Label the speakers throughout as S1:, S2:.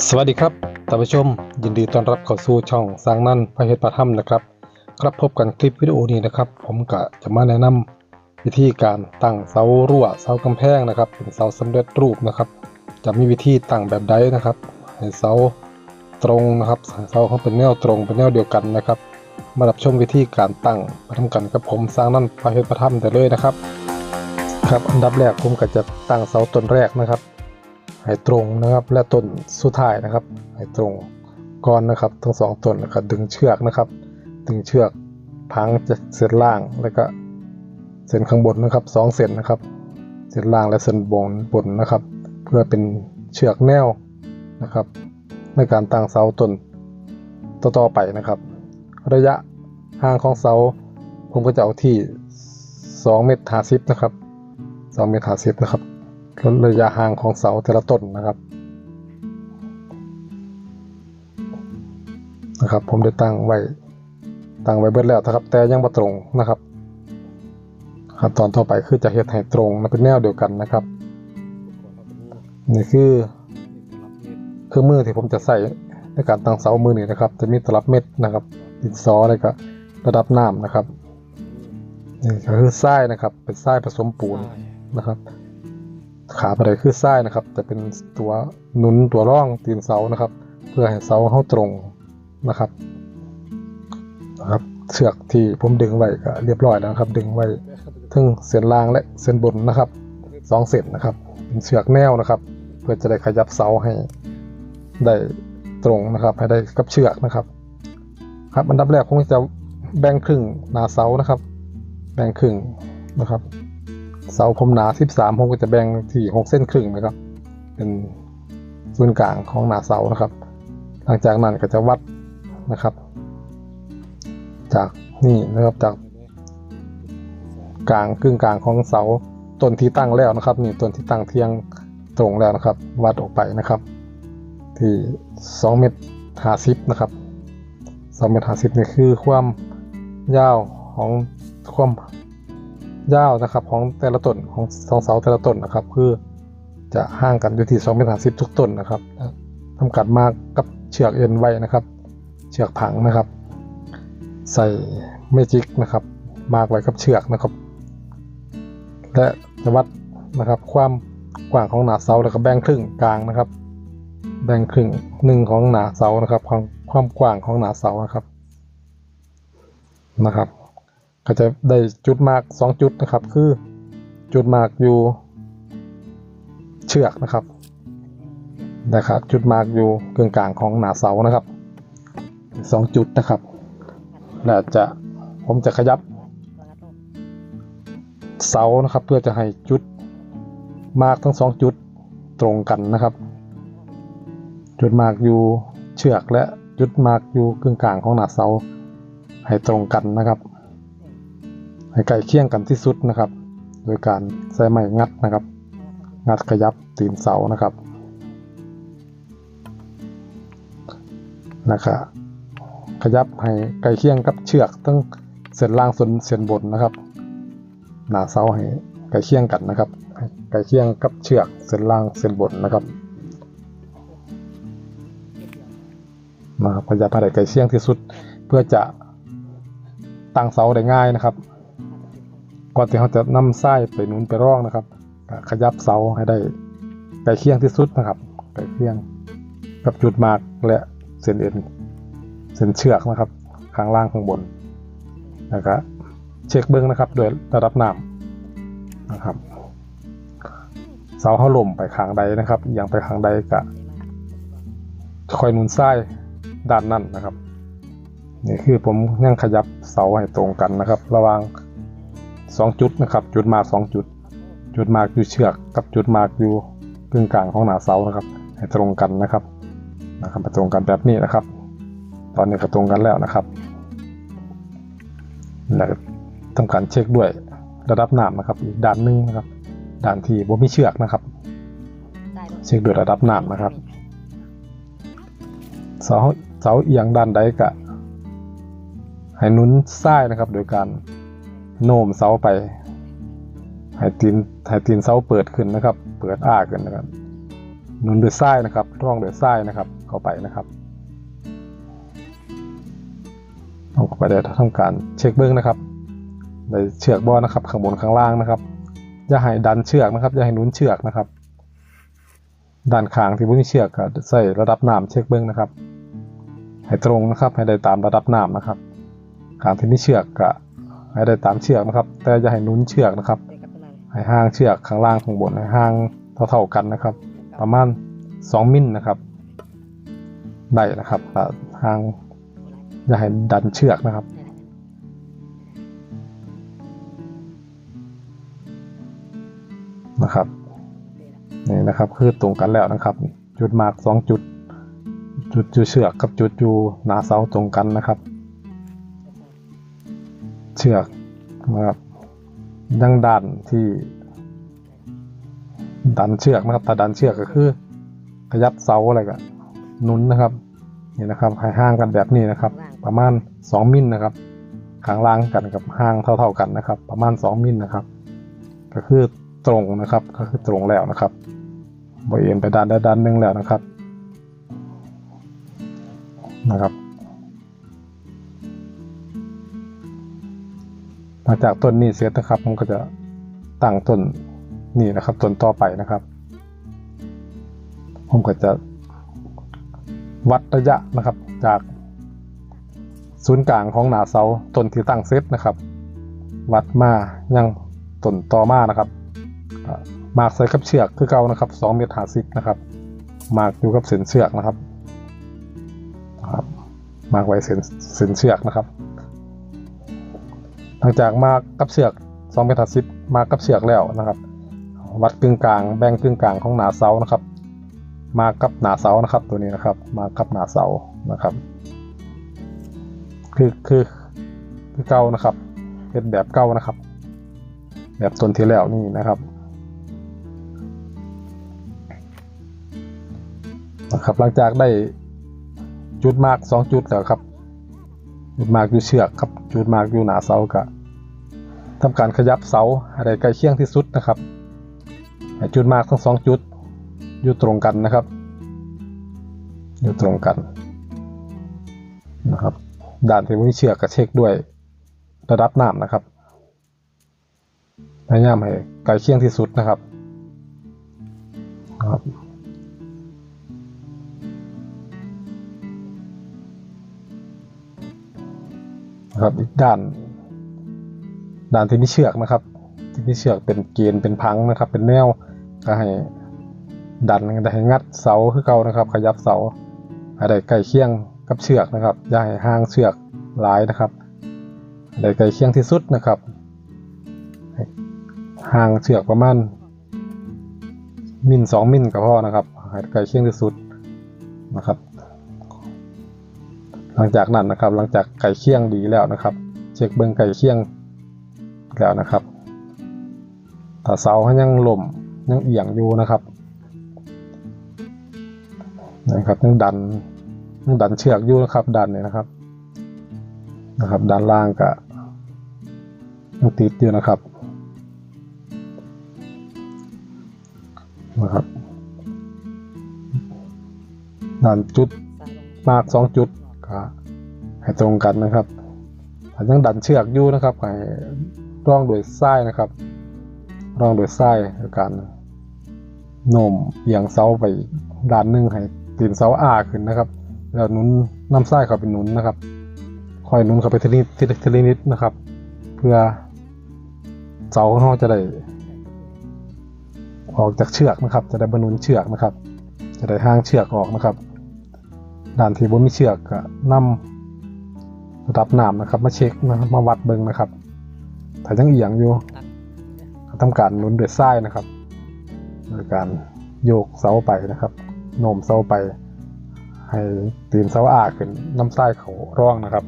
S1: สวัสดีครับท่านผู้ชม ยินดีต้อนรับเข้าสู่ช่องสร้างนั่นพระเฮ็ดพระถ้ำนะครับ ครับพบกันคลิปวิดีโอนี้นะครับ ผมก็จะมาแนะนำวิธีการตั้งเสารั่วเสากำแพงนะครับ เป็นเสาสำเร็จรูปนะครับ จะมีวิธีตั้งแบบใดนะครับให้เสาตรงนะครับเสาเขาเป็นแนวตรงเป็นแนวเดียวกันนะครับ มารับชมวิธีการตั้งมาทำกันกับผมสร้างนั่นพระเฮ็ดพระถ้ำได้เลยนะครับ ครับอันดับแรกผมก็จะตั้งเสาต้นแรกนะครับ ให้ตรงนะครับ และต้นสุดท้ายนะครับ ให้ตรงก่อนนะครับ ทั้งสองต้นแล้วก็ดึงเชือกนะครับ ดึงเชือกพังจากเส้นล่างแล้วก็เส้นข้างบนนะครับสองเส้นนะครับ เส้นล่างและเส้นบนบนนะครับ เพื่อเป็นเชือกแนวนะครับ ในการตั้งเสาต้นต่อๆไปนะครับ ระยะห่างของเสาผมก็จะเอาที่2เมตร50นะครับ2เมตร50นะครับ ระยะห่างของเสาแต่ละต้นนะครับนะครับ ผมได้ตั้งไว้ตั้งไว้เบิดแล้วนะครับ แต่ยังบ่ตรงนะครับขั้นตอนต่อไปคือจะเฮ็ดให้ตรงมันเป็นแนวเดียวกันนะครับ นี่คือเครื่องมือที่ผมจะใส่ในการตั้งเสามือนี่นะครับ จะมีตลับเม็ดนะครับดินสออะไรก็ระดับน้ำนะครับนี่ก็คือทรายนะครับ เป็นทรายผสมปูนนะครับ ขาบันไดคือซ้ายนะครับจะเป็นตัวหนุนตัวร่องตีนเสานะครับ เพื่อให้เสาเข้าตรงนะครับนะครับเชือกที่ผมดึงไว้ก็เรียบร้อยแล้วครับ ดึงไว้ทั้งเส้นล่างและเส้นบนนะครับสองเส้นนะครับ เป็นเชือกแนวนะครับ เพื่อจะได้ขยับเสาให้ได้ตรงนะครับให้ได้กับเชือกนะครับ ครับอันดับแรกผมจะแบ่งครึ่งหนาเสานะครับ แบ่งครึ่งนะครับ เสาผมหนา13ผมก็จะแบ่งที่6เส้นครึ่งนะครับ เป็นศูนย์กลางของหนาเสานะครับ หลังจากนั้นก็จะวัดนะครับ จากนี่นะครับจาก กลางครึ่งกลางของเสาต้นที่ตั้งแล้วนะครับ นี่ต้นที่ตั้งเทียงตรงแล้วนะครับ วัดออกไปนะครับ ที่2เมตร50นะครับ2เมตร50นี่คือความยาวของความ ยาวนะครับของแต่ละต้นของสองเสาแต่ละต้นนะครับ คือจะห่างกันอยู่ที่2เมตร50ทุกต้นนะครับทำกัดมากกับเชือกเอ็นไว้นะครับ เชือกผังนะครับ ใส่เมจิกนะครับ มากไว้กับเชือกนะครับ และจะวัดนะครับ ความกว้างของหนาเสาแล้วก็แบ่งครึ่งกลางนะครับ แบ่งครึ่งหนึ่งของหนาเสานะครับ ความความกว้างของหนาเสานะครับนะครับ ก็จะได้จุดมากสองจุดนะครับ คือจุดมาร์กอยู่เชือกนะครับนะครับ จุดมาร์กอยู่กึ่งกลางของหนาเสานะครับสองจุดนะครับและจะผมจะขยับเสานะครับ เพื่อจะให้จุดมาร์กทั้งสองจุดตรงกันนะครับ จุดมาร์กอยู่เชือกและจุดมาร์กอยู่กึ่งกลางของหนาเสาให้ตรงกันนะครับ ให้ใกล้เคียงกันที่สุดนะครับ โดยการใช้ไม้งัดนะครับ งัดขยับตีนเสานะครับนะครับขยับให้ใกล้เคียงกับเชือกตั้งเส้นล่างส่วนเส้นบนนะครับ หนาเสาให้ใกล้เคียงกันนะครับใกล้เคียงกับเชือกเส้นล่างเส้นบนนะครับนะครับขยับให้ได้ใกล้เคียงที่สุดเพื่อจะตั้งเสาได้ง่ายนะครับ ก่อนที่เขาจะนำไส้ไปนุนไปร่องนะครับ ขยับเสาให้ได้ใกล้เคียงที่สุดนะครับใกล้เคียงกับจุดมาร์กและเส้นเอ็นเส้นเชือกนะครับ ข้างล่างข้างบนแล้วก็เช็คเบื้องนะครับโดยระดับน้ำนะครับ เสาเขาล่มไปข้างใดนะครับอย่างไปข้างใดก็คอยนุนไส้ด้านนั้นนะครับนี่คือผมยังขยับเสาให้ตรงกันนะครับ ระหว่าง สองจุดนะครับ จุดมาสองจุด จุดมาอยู่เชือกกับจุดมาอยู่กึ่งกลางของหนาเสานะครับ ให้ตรงกันนะครับนะครับไปตรงกันแบบนี้นะครับ ตอนนี้ก็ตรงกันแล้วนะครับแล้วทำการเช็คด้วยระดับน้ำนะครับอีกด้านหนึงนะครับด้านที่บ่มีเชือกนะครับ เช็คด้วยระดับน้ำนะครับเสาเสาเอียงด้านใดก็ให้หนุนซ้ายนะครับ โดยการ โน้มเสาไปให้ตีนให้ตีนเสาเปิดขึ้นนะครับ เปิดอ้าขึ้นนะครับนุนด้วยทรายนะครับร่องด้วยทรายนะครับ เข้าไปนะครับต้องเข้าไปได้ทำการเช็คเบื้องนะครับในเชือกบอนะครับ ข้างบนข้างล่างนะครับ อย่าให้ดันเชือกนะครับ อย่าให้นุนเชือกนะครับ ด้านข้างที่บ่มีเชือกก็ใส่ระดับน้ำเช็คเบื้องนะครับ ให้ตรงนะครับ ให้ได้ตามระดับน้ำนะครับข้างที่มีเชือกก็ ให้ได้ตามเชือกนะครับ แต่อย่าให้นุนเชือกนะครับ ให้ห่างเชือกข้างล่างข้างบนให้ห่างเท่าๆกันนะครับ ประมาณ 2มิลนะครับ ได้นะครับห่างอย่าให้ดันเชือกนะครับนะครับนี่นะครับคือตรงกันแล้วนะครับ จุดมาร์กสองจุด จุดอยู่เชือกกับจุดอยู่หนาเสาตรงกันนะครับ เชือกนะครับยังดันที่ ดันเชือกนะครับแต่ดันเชือกก็คือ ขยับเสาอะไรก็นุนนะครับนี่นะครับให้ห่างกันแบบนี้นะครับ ประมาณ 2มิลนะครับข้างล่างกันกับห่างเท่า ๆกันนะครับ ประมาณ 2มิลนะครับ ก็คือตรงนะครับก็คือตรงแล้วนะครับบริเวณไปด้านใดด้านหนึ่งแล้วนะครับนะครับ หลังจากต้นนี้เสร็จนะครับผมก็จะตั้งต้นนี่นะครับต้นต่อไปนะครับ ผมก็จะวัดระยะนะครับ จากศูนย์กลางของหนาเสาต้นที่ตั้งเซตนะครับ วัดมายังต้นต่อมานะครับมาร์กใส่กับเชือกคือเก่านะครับ2เมตร50นะครับมาร์กอยู่กับเส้นเชือกนะครับครับมาร์กไว้เส้นเส้นเชือกนะครับ หลังจากมากกับเชือก2เมตร50มากกับเชือกแล้วนะครับ วัดกึ่งกลางแบ่งกึ่งกลางของหนาเสานะครับ มากับหนาเสานะครับ ตัวนี้นะครับ มากับหนาเสานะครับ คือคือคือเก่านะครับเป็นแบบเก่านะครับ แบบต้นที่แล้วนี่นะครับนะครับหลังจากได้จุดมากสองจุดแล้วครับ จุดมากอยู่เชือกครับจุดมากอยู่หนาเสาก็ทำการขยับเสาอะไรใกล้เคียงที่สุดนะครับจุดมากทั้งสองจุดอยู่ตรงกันนะครับ อยู่ตรงกันนะครับด่านที่มีเชือกกระเช็คด้วยระดับน้ำนะครับพยายามให้ใกล้เคียงที่สุดนะครับนะครับ นะครับอีกด้าน ด้านที่มีเชือกนะครับ ที่มีเชือกเป็นเกณฑ์เป็นพังนะครับ เป็นแนวก็ให้ดันได้ให้งัดเสาคือเก่านะครับ ขยับเสาให้ได้ใกล้เคียงกับเชือกนะครับอย่าให้ห่างเชือกหลายนะครับให้ได้ใกล้เคียงที่สุดนะครับห่างเชือกประมาณมิลสองมิลก็พอนะครับให้ใกล้เคียงที่สุดนะครับ ลังจากนั้นนะครับ หลังจากไก่เคี่ยงดีแล้วนะครับ เช็คเบิ้งไก่เคี่ยงแล้วนะครับถ้าเสาเขายังหล่มยังเอียงอยู่นะครับนะครับยังดันยังดันเชือกอยู่นะครับ ดันเนี่ยนะครับ นะครับ ด้านล่างก็ยังติดอยู่นะครับนะครับด้านจุดมากสองจุด ก็ให้ตรงกันนะครับถ้ายังดันเชือกอยู่นะครับให้ร่องโดยไส้นะครับ ร่องโดยไส้การโน้มเอียงเสาไปด้านหนึงให้ตีนเสาอ้าขึ้นนะครับ แล้วหนุนน้ำไส้เข้าไปหนุนนะครับคอยหนุนเข้าไปทีละนิดทีละนิดนะครับ เพื่อเสาของเราจะได้ออกจากเชือกนะครับ จะได้บรรนุนเชือกนะครับ จะได้ห่างเชือกออกนะครับ ด่านที่บนมีเชือกก็นำระดับน้ำนะครับ มาเช็คนะครับมาวัดเบิ่งนะครับถ้ายังเอียงอยู่ก็ทำการหนุนด้วยไส้นะครับโดยการโยกเสาไปนะครับโน้มเสาไป ให้ตีนเสาอาขึ้นน้ำไส้เขาร่องนะครับ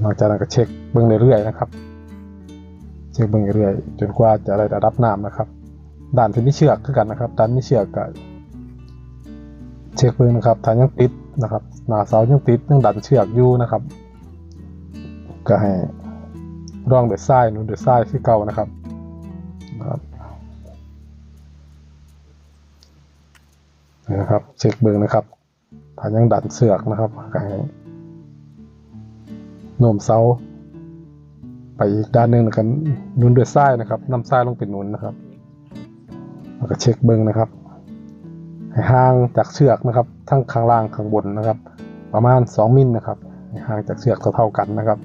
S1: หลังจากนั้นก็เช็คเบิ่งเรื่อยๆนะครับ เช็คเบิ่งเรื่อยๆจนกว่าจะได้ระดับน้ำนะครับ ด่านที่มีเชือกคือกันนะครับด่านมีเชือกก็ เช็คเบิ่งนะครับถ้ายังติดนะครับ หน้าเสายังติดยังดันเชือกอยู่นะครับ ก็ให้ร่องเด้วยทรายหนุนด้วยทรายที่เก่านะครับนะครับนะครับ เช็คเบิงนะครับถ้ายังดันเสือกนะครับก็ให้โน้มเสาไปอีกด้านหนึ่งแล้วกันหนุนด้วยทรายนะครับนำทรายลงเป็นหนุนนะครับ แล้วก็เช็คเบิ้งนะครับ ห่างจากเชือกนะครับ ทั้งข้างล่างข้างบนนะครับ ประมาณ 2 มิลนะครับห่างจากเชือกเท่าๆกันนะครับ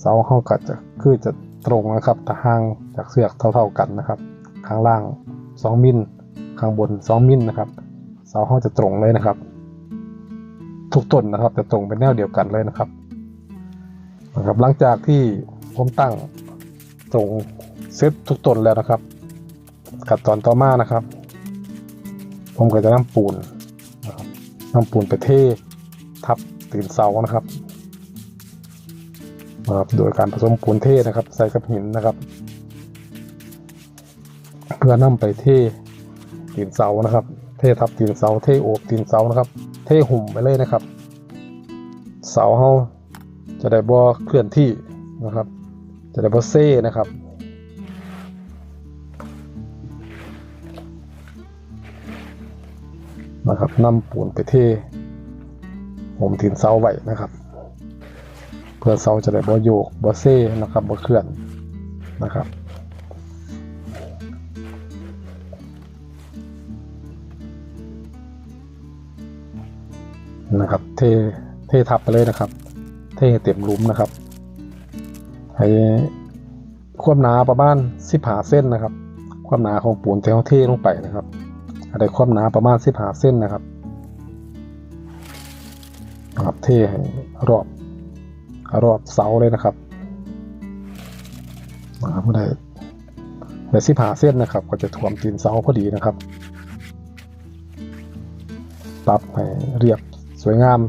S1: เสาเข้าก็จะคือจะตรงนะครับแต่ห่างจากเชือกเท่า ๆกันนะครับ ข้างล่าง 2 มิลข้างบน 2 มิลนะครับ เสาเข้าจะตรงเลยนะครับ ทุกต้นนะครับจะตรงเป็นแนวเดียวกันเลยนะครับนะครับ หลังจากที่ผมตั้งตรงเซตทุกต้นแล้วนะครับ ขั้นตอนต่อมานะครับ ผมก็จะนำปูนนะครับนำปูนไปเททับตีนเสานะครับนะครับ โดยการผสมปูนเทนะครับ ใส่กับหินนะครับ เพื่อนำไปเทตีนเสานะครับ เททับตีนเสาเทโอบตีนเสานะครับ เทหุ่มไปเลยนะครับ เสาเฮาจะได้บ่เคลื่อนที่นะครับ จะได้บ่เซ่นะครับ นะครับนำปูนไปเทผมถินเสาไว้นะครับ เพื่อเสาจะได้บ่โยกบ่เซ่นะครับบ่เคลื่อนนะครับนะครับ เทเททับไปเลยนะครับ เทเต็มลุมนะครับให้ความหนาประมาณ15เส้นนะครับ ความหนาของปูนที่เราเทลงไปนะครับ ได้ความหนาประมาณ15เส้นนะครับนะครับเทให้รอบรอบเสาเลยนะครับนะครับเมื่อได้ได้15เส้นนะครับ ก็จะถ่วมตีนเสาพอดีนะครับปรับให้เรียบสวยงาม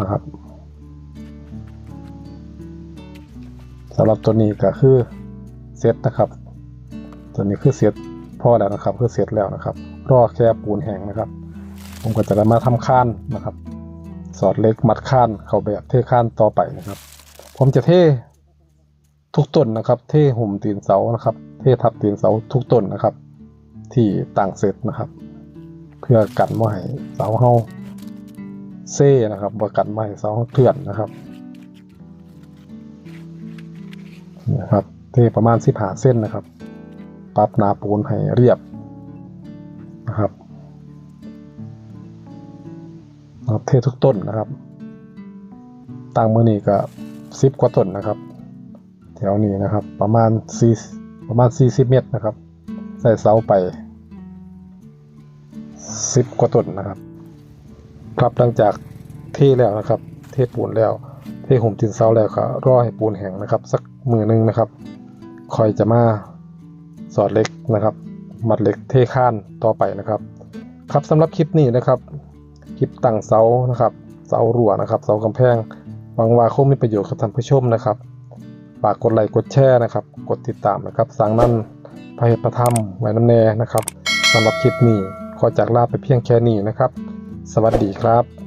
S1: นะครับสำหรับตัวนี้ก็คือเซตนะครับ ตัวนี้คือเซต อแล้วนะครับคือเสร็จแล้วนะครับ รอแค่ปูนแห้งนะครับ ผมก็จะมาทำข้านนะครับ สอดเล็กมัดข้านเข้าแบบเทข้านต่อไปนะครับ ผมจะเททุกต้นนะครับ เทหุ่มตีนเสานะครับ เททับตีนเสาทุกต้นนะครับ ที่ต่างเสร็จนะครับ เพื่อกันไม่ให้เสาเฮาเซ่นะครับบ่กันไม่ให้เสาเฮาเคลื่อนนะครับนะครับเทประมาณ15เส้นนะครับ ปรับหนาปูนให้เรียบนะครับนะครับเททุกต้นนะครับตั้งมือนี้ก็สิบกว่าต้นนะครับ แถวนี้นะครับประมาณสี่ประมาณ40เมตรนะครับ ใส่เสาไปสิบกว่าต้นนะครับ ครับหลังจากเทแล้วนะครับ เทปูนแล้ว เทห่มตินเสาแล้วก็รอให้ปูนแห้งนะครับ สักมือหนึงนะครับคอยจะมา สอดเหล็กนะครับมัดเหล็กเทข้านต่อไปนะครับ ครับสำหรับคลิปนี้นะครับ คลิปตั้งเสานะครับ เสารั้วนะครับ เสากำแพงหวังว่าคงมีประโยชน์กับท่านผู้ชมนะครับฝากกดไลค์กดแชร์นะครับ กดติดตามนะครับสั่งนั้นพระเหตุพระธรรมไว้น้ำแน่นะครับสำหรับคลิปนี้ขอจากลาไปเพียงแค่นี้นะครับ สวัสดีครับ